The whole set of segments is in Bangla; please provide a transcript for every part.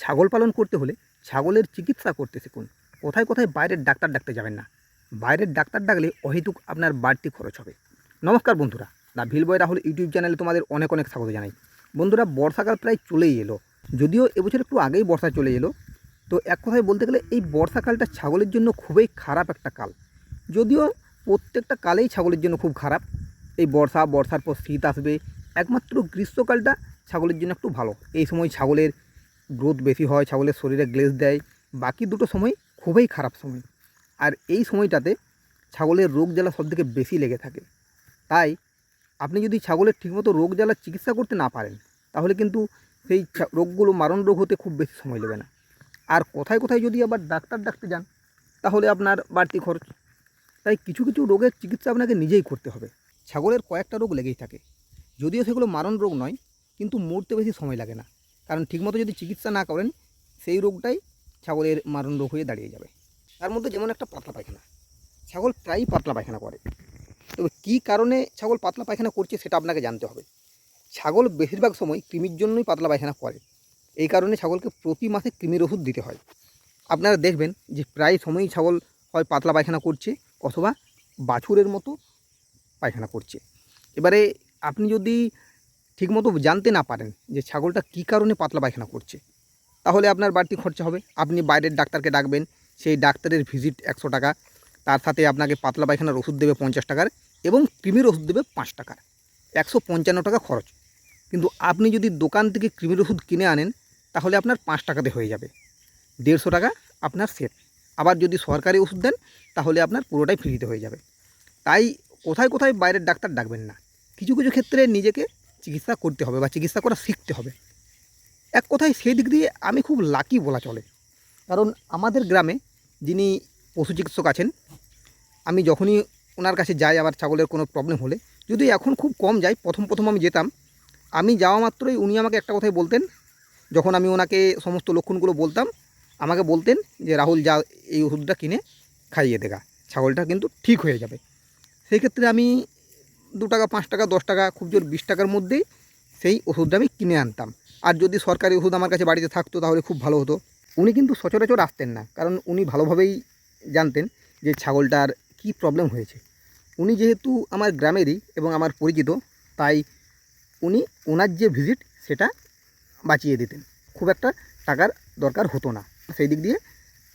ছাগল পালন করতে হলে ছাগলের চিকিৎসা করতে শিখুন। কোথায় কোথায় বাইরের ডাক্তার ডাকতে যাবেন না। বাইরের ডাক্তার ডাকলে অহেতুক আপনার বাড়তি খরচ হবে। নমস্কার বন্ধুরা, দা ভিলবয় রাহুল ইউটিউব চ্যানেলে তোমাদের অনেক অনেক স্বাগত জানাই। বন্ধুরা, বর্ষাকাল প্রায় চলেই এলো। যদিও এবছর একটু আগেই বর্ষা চলে এলো। তো এক কথায় বলতে গেলে এই বর্ষাকালটা ছাগলের জন্য খুবই খারাপ একটা কাল। যদিও প্রত্যেকটা কালেই ছাগলের জন্য খুব খারাপ। এই বর্ষা, বর্ষার পর শীত আসবে। একমাত্র গ্রীষ্মকালটা ছাগলের জন্য একটু ভালো। এই সময় ছাগলের গ্রোথ বেশি হয়, ছাগলের শরীরে গ্লেজ দেয়, বাকি দুটো সময় খুবই খারাপ সময়। আর এই সময়টাতে ছাগলের রোগ জ্বালা সবথেকে বেশি লেগে থাকে। তাই আপনি যদি ছাগলের ঠিকমতো রোগ জ্বালার চিকিৎসা করতে না পারেন, তাহলে কিন্তু সেই রোগগুলো মারণ রোগ হতে খুব বেশি সময় নেবে না। আর কোথায় কোথায় যদি আবার ডাক্তার ডাকতে যান, তাহলে আপনার বাড়তি খরচ। তাই কিছু কিছু রোগের চিকিৎসা আপনাকে নিজেই করতে হবে। ছাগলের কয়েকটা রোগ লেগেই থাকে। যদিও সেগুলো মারণ রোগ নয়, কিন্তু মরতে বেশি সময় লাগে না। কারণ ঠিকমতো যদি চিকিৎসা না করেন, সেই রোগটাই ছাগলের মারণ রোগ হয়ে দাঁড়িয়ে যাবে। তার মধ্যে যেমন একটা পাতলা পায়খানা, ছাগল প্রায়ই পাতলা পায়খানা করে। তবে কী কারণে ছাগল পাতলা পায়খানা করছে সেটা আপনাকে জানতে হবে। ছাগল বেশিরভাগ সময় কৃমির জন্যই পাতলা পায়খানা করে। এই কারণে ছাগলকে প্রতি মাসে কৃমির ওষুধ দিতে হয়। আপনারা দেখবেন যে প্রায় সময়ই ছাগল হয় পাতলা পায়খানা করছে অথবা বাছুরের মতো পায়খানা করছে। এবারে আপনি যদি ঠিকমতো জানতে না পারেন যে ছাগলটা কী কারণে পাতলা পায়খানা করছে, তাহলে আপনার বাড়তি খরচা হবে। আপনি বাইরের ডাক্তারকে ডাকবেন, সেই ডাক্তারের ভিজিট একশো টাকা, তার সাথে আপনাকে পাতলা পায়খানার ওষুধ দেবে পঞ্চাশ টাকার এবং কৃমির ওষুধ দেবে পাঁচ টাকার, একশো পঞ্চান্ন টাকা খরচ। কিন্তু আপনি যদি দোকান থেকে কৃমির ওষুধ কিনে আনেন, তাহলে আপনার পাঁচ টাকাতে হয়ে যাবে। দেড়শো টাকা আপনার সেট। আবার যদি সরকারি ওষুধ দেন, তাহলে আপনার পুরোটাই ফ্রিতে হয়ে যাবে। তাই কোথায় কোথায় বাইরের ডাক্তার ডাকবেন না। কিছু কিছু ক্ষেত্রে নিজেকে চিকিৎসা করতে হবে বা চিকিৎসা করা শিখতে হবে। এক কথায় সেই দিক দিয়ে আমি খুব লাকি বলা চলে। কারণ আমাদের গ্রামে যিনি পশু চিকিৎসক আছেন, আমি যখনই ওনার কাছে যাই আবার ছাগলের কোনো প্রবলেম হলে, যদি এখন খুব কম যাই, প্রথম প্রথম আমি যেতাম, আমি যাওয়া মাত্রই উনি আমাকে একটা কথাই বলতেন, যখন আমি ওনাকে সমস্ত লক্ষণগুলো বলতাম, আমাকে বলতেন যে, রাহুল, যা, এই ওষুধটা কিনে খাইয়ে দেখা ছাগলটা কিন্তু ঠিক হয়ে যাবে। সেই ক্ষেত্রে আমি দু টাকা, পাঁচ টাকা, দশ টাকা, খুব জোর বিশ টাকার মধ্যেই সেই ওষুধটা আমি কিনে আনতাম। আর যদি সরকারি ওষুধ আমার কাছে বাড়িতে থাকতো তাহলে খুব ভালো হতো। উনি কিন্তু সচরাচর আসতেন না, কারণ উনি ভালোভাবেই জানতেন যে ছাগলটার কি প্রবলেম হয়েছে। উনি যেহেতু আমার গ্রামেরই এবং আমার পরিচিত, তাই উনি ওনার যে ভিজিট সেটা বাঁচিয়ে দিতেন। খুব একটা টাকার দরকার হতো না। সেই দিক দিয়ে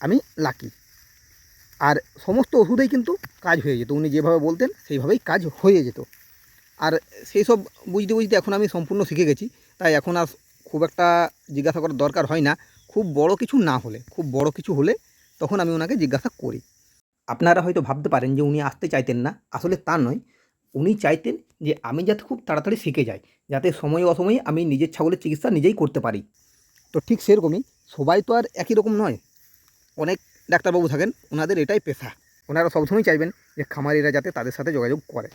আমি লাকি আর সমস্ত ওষুধেই কিন্তু কাজ হয়ে যেত। উনি যেভাবে বলতেন, সেইভাবেই কাজ হয়ে যেত। আর সেই সব বুঝতে বুঝতে এখন আমি সম্পূর্ণ শিখে গেছি। তাই এখন আর খুব একটা জিজ্ঞাসা করার দরকার হয় না। খুব বড় কিছু না হলে, খুব বড় কিছু হলে তখন আমি ওনাকে জিজ্ঞাসা করি। আপনারা হয়তো ভাবতে পারেন যে উনি আসতে চাইতেন না। আসলে তা নয়। উনি চাইতেন যে আমি যাতে খুব তাড়াতাড়ি শিখে যাই, যাতে সময় অসময়ে আমি নিজের ছাগলের চিকিৎসা নিজেই করতে পারি। তো ঠিক সেরকমই। সবাই তো আর একই রকম নয়। অনেক ডাক্তারবাবু থাকেন, ওনাদের এটাই পেশা। ওনারা সবসময় চাইবেন যে খামারিরা যাতে তাদের সাথে যোগাযোগ করে।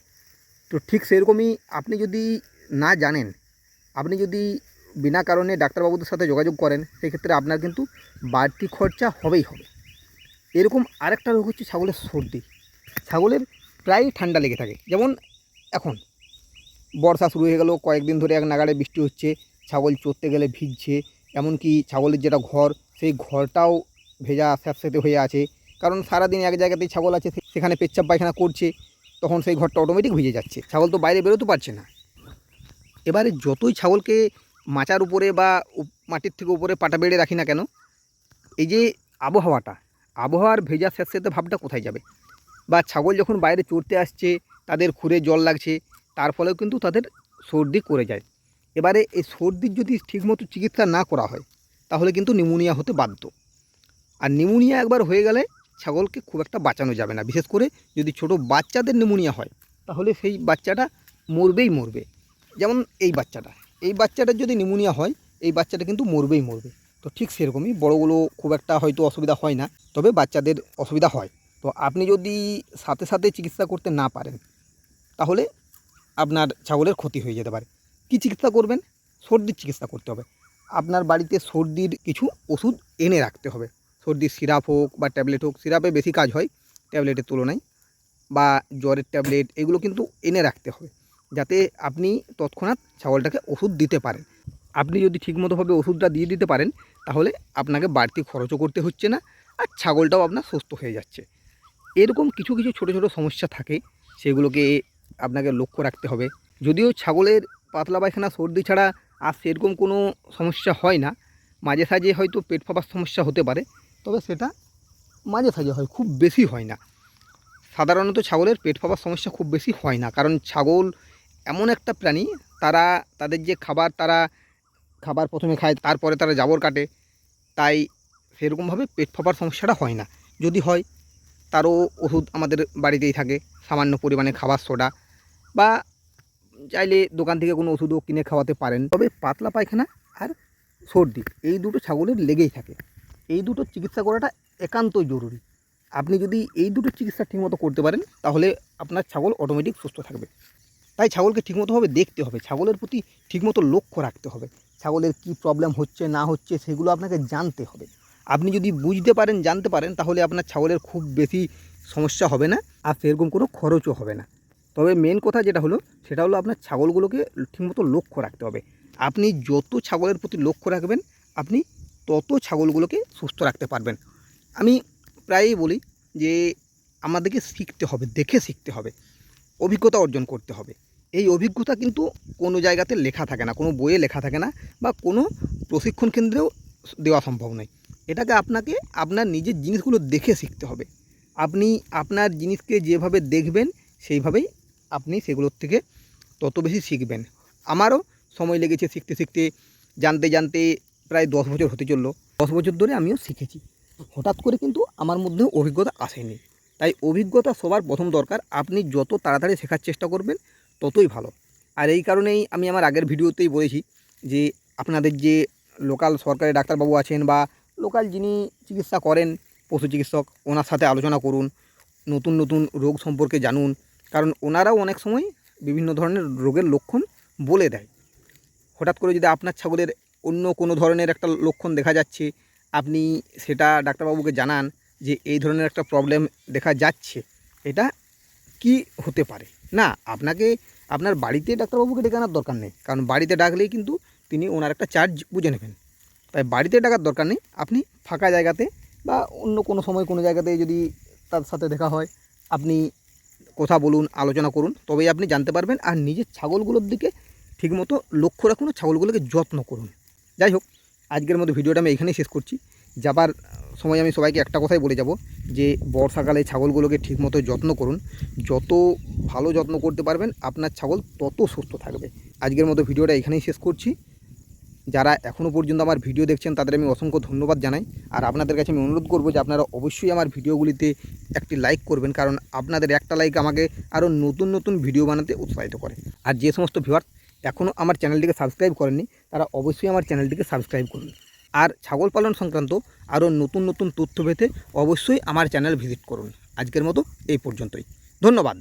তো ঠিক সেরকমই আপনি যদি না জানেন, আপনি যদি বিনা কারণে ডাক্তারবাবুদের সাথে যোগাযোগ করেন, সেক্ষেত্রে আপনার কিন্তু বাড়তি খরচা হবেই হবে। এরকম আরেকটা রোগ হচ্ছে ছাগলের সর্দি। ছাগলের প্রায় ঠান্ডা লেগে থাকে। যেমন এখন বর্ষা শুরু হয়ে গেল, কয়েকদিন ধরে এক নাগাড়ে বৃষ্টি হচ্ছে, ছাগল চড়তে গেলে ভিজছে, এমনকি ছাগলের যেটা ঘর, সেই ঘরটাও ভেজা স্যাঁতস্যাঁতে হয়ে আছে। কারণ সারাদিন এক জায়গাতেই ছাগল আছে সেখানে পেচ্ছাপ পায়খানা করছে, তখন সেই ঘরটা অটোমেটিক ভিজে যাচ্ছে। ছাগল তো বাইরে বেরোতে পারছে না। এবারে যতই ছাগলকে মাচার উপরে বা মাটির থেকে উপরে পাটা বেড়ে রাখি না কেন, এই যে আবহাওয়াটা, আবহাওয়ার ভেজা স্যাঁতস্যাঁতে ভাবটা কোথায় যাবে? বা ছাগল যখন বাইরে চড়তে আসছে, তাদের খুরে জল লাগছে, তার ফলেও কিন্তু তাদের সর্দি করে যায়। এবারে এই সর্দির যদি ঠিকমতো চিকিৎসা না করা হয়, তাহলে কিন্তু নিউমোনিয়া হতে বাধ্য। আর নিউমোনিয়া একবার হয়ে গেলে ছাগলকে খুব একটা বাঁচানো যাবে না। বিশেষ করে যদি ছোট বাচ্চাদের নিউমোনিয়া হয়, তাহলে সেই বাচ্চাটা মরবেই মরবে। যেমন এই বাচ্চাটা। এই বাচ্চাটার যদি নিউমোনিয়া হয়, এই বাচ্চাটা কিন্তু মরবেই মরবে। তো ঠিক সেরকমই বড়গুলো খুব একটা হয়তো অসুবিধা হয় না, তবে বাচ্চাদের অসুবিধা হয়। তো আপনি যদি সাথে সাথে চিকিৎসা করতে না পারেন, তাহলে আপনার ছাগলের ক্ষতি হয়ে যেতে পারে। কী চিকিৎসা করবেন? সর্দির চিকিৎসা করতে হবে। আপনার বাড়িতে সর্দির কিছু ওষুধ এনে রাখতে হবে। সর্দির সিরাপ হোক বা ট্যাবলেট হোক, সিরাপে বেশি কাজ হয় ট্যাবলেটের তুলনায় বা জ্বরের ট্যাবলেট, এগুলো কিন্তু এনে রাখতে হবে যাতে আপনি তৎক্ষণাৎ ছাগলটাকে ওষুধ দিতে পারেন। আপনি যদি ঠিকমতোভাবে ওষুধটা দিয়ে দিতে পারেন, তাহলে আপনাকে বাড়তি খরচও করতে হচ্ছে না আর ছাগলটাও আপনার সুস্থ হয়ে যাচ্ছে। এরকম কিছু কিছু ছোট ছোট সমস্যা থাকে, সেগুলোকে আপনাকে লক্ষ্য রাখতে হবে। যদিও ছাগলের পাতলা পায়খানা, সর্দি ছাড়া আর সেরকম কোনো সমস্যা হয় না, মাঝে, সাঝে হয়তো পেট ফাঁপার সমস্যা হতে পারে তবে সেটা মাঝে সাঝে হয়, খুব বেশি হয় না। সাধারণত ছাগলের পেট ফাঁপার সমস্যা খুব বেশি হয় না, কারণ ছাগল এমন একটা প্রাণী, তারা তাদের যে খাবার তারা খাবার প্রথমে খায়, তারপরে তারা জাবর কাটে, তাই সেরকমভাবে পেট ফাঁপার সমস্যাটা হয় না। যদি হয়, তারও ওষুধ আমাদের বাড়িতেই থাকে, সামান্য পরিমাণে খাবার সোডা, বা চাইলে দোকান থেকে কোনো ওষুধও কিনে খাওয়াতে পারেন। তবে পাতলা পায়খানা আর সর্দি, এই দুটো ছাগলের লেগেই থাকে। এই দুটো চিকিৎসা করাটা একান্তই জরুরি। আপনি যদি এই দুটো চিকিৎসা ঠিকমতো করতে পারেন, তাহলে আপনার ছাগল অটোমেটিক সুস্থ থাকবে। তাই ছাগলকে ঠিকমতোভাবে দেখতে হবে। ছাগলের প্রতি ঠিকমতো লক্ষ্য রাখতে হবে। ছাগলের কি প্রবলেম হচ্ছে, না হচ্ছে, সেগুলো আপনাকে জানতে হবে। আপনি যদি বুঝতে পারেন, জানতে পারেন, তাহলে আপনার ছাগলের খুব বেশি সমস্যা হবে না আর সেরকম কোনো খরচও হবে না। তবে মেন কথা যেটা হলো, সেটা হলো আপনার ছাগলগুলোকে ঠিকমতো লক্ষ্য রাখতে হবে। আপনি যত ছাগলের প্রতি লক্ষ্য রাখবেন, আপনি তত ছাগলগুলোকে সুস্থ রাখতে পারবেন। আমি প্রায়ই বলি যে, আমাদেরকে শিখতে হবে, দেখে শিখতে হবে, অভিজ্ঞতা অর্জন করতে হবে। এই অভিজ্ঞতা কিন্তু কোনো জায়গাতে লেখা থাকে না, কোনো বইয়ে লেখা থাকে না বা কোনো প্রশিক্ষণ কেন্দ্রেও দেওয়া সম্ভব নয়। এটাকে আপনাকে আপনার নিজের জিনিসগুলো দেখে শিখতে হবে। আপনি আপনার জিনিসকে যেভাবে দেখবেন, সেইভাবেই আপনি সেগুলোর থেকে তত বেশি শিখবেন। আমারও সময় লেগেছে শিখতে শিখতে, জানতে জানতে প্রায় দশ বছর হতে চলল। দশ বছর ধরে আমিও শিখেছি। হঠাৎ করে কিন্তু আমার মধ্যে অভিজ্ঞতা আসেনি। তাই অভিজ্ঞতা সবার প্রথম দরকার। আপনি যত তাড়াতাড়ি শেখার চেষ্টা করবেন, ততই ভালো। আর এই কারণেই আমি আমার আগের ভিডিওতেই বলেছি যে, আপনাদের যে লোকাল সরকারি ডাক্তারবাবু আছেন বা লোকাল যিনি চিকিৎসা করেন, পশু চিকিৎসক, ওনার সাথে আলোচনা করুন, নতুন নতুন রোগ সম্পর্কে জানুন। কারণ ওনারাও অনেক সময় বিভিন্ন ধরনের রোগের লক্ষণ বলে দেয়। হঠাৎ করে যদি আপনার ছাগলের অন্য কোনো ধরনের একটা লক্ষণ দেখা যাচ্ছে, আপনি সেটা ডাক্তারবাবুকে জানান যে এই ধরনের একটা প্রবলেম দেখা যাচ্ছে, এটা কি হতে পারে? না, আপনাকে, আপনার বাড়িতে ডাক্তারবাবুকে ডেকে আনার দরকার নেই, কারণ বাড়িতে ডাকলেই কিন্তু তিনি ওনার একটা চার্জ বুঝে নেবেন। তাই বাড়িতে ডাকার দরকার নেই, আপনি ফাঁকা জায়গাতে বা অন্য কোনো সময় কোনো জায়গাতে যদি তার সাথে দেখা হয়, আপনি কথা বলুন, আলোচনা করুন, তবেই আপনি জানতে পারবেন, আর নিজের ছাগলগুলোর দিকে ঠিকমতো লক্ষ্য রাখুন, ছাগলগুলোকে যত্ন করুন। যাই হোক, আজকের মতো ভিডিওটা আমি এখানেই শেষ করছি। যাবার সময় আমি সবাইকে একটা কথাই বলে যাব যে, বর্ষাকালে ছাগলগুলোকে ঠিকমতো যত্ন করুন। যত ভালো যত্ন করতে পারবেন, আপনার ছাগল তত সুস্থ থাকবে। আজকের মতো ভিডিওটা এখানেই শেষ করছি। যারা এখনও পর্যন্ত আমার ভিডিও দেখছেন, তাদের আমি অসংখ্য ধন্যবাদ জানাই। আর আপনাদের কাছে আমি অনুরোধ করব যে, আপনারা অবশ্যই আমার ভিডিওগুলিতে একটি লাইক করবেন, কারণ আপনাদের একটা লাইক আমাকে আরও নতুন নতুন ভিডিও বানাতে উৎসাহিত করে। আর যে সমস্ত ভিউয়ার এখনও আমার চ্যানেলটিকে সাবস্ক্রাইব করেননি, তারা অবশ্যই আমার চ্যানেলটিকে সাবস্ক্রাইব করুন। আর ছাগল পালন সংক্রান্ত আরও নতুন নতুন তথ্য পেতে অবশ্যই আমার চ্যানেল ভিজিট করুন। আজকের মতো এই পর্যন্তই। ধন্যবাদ।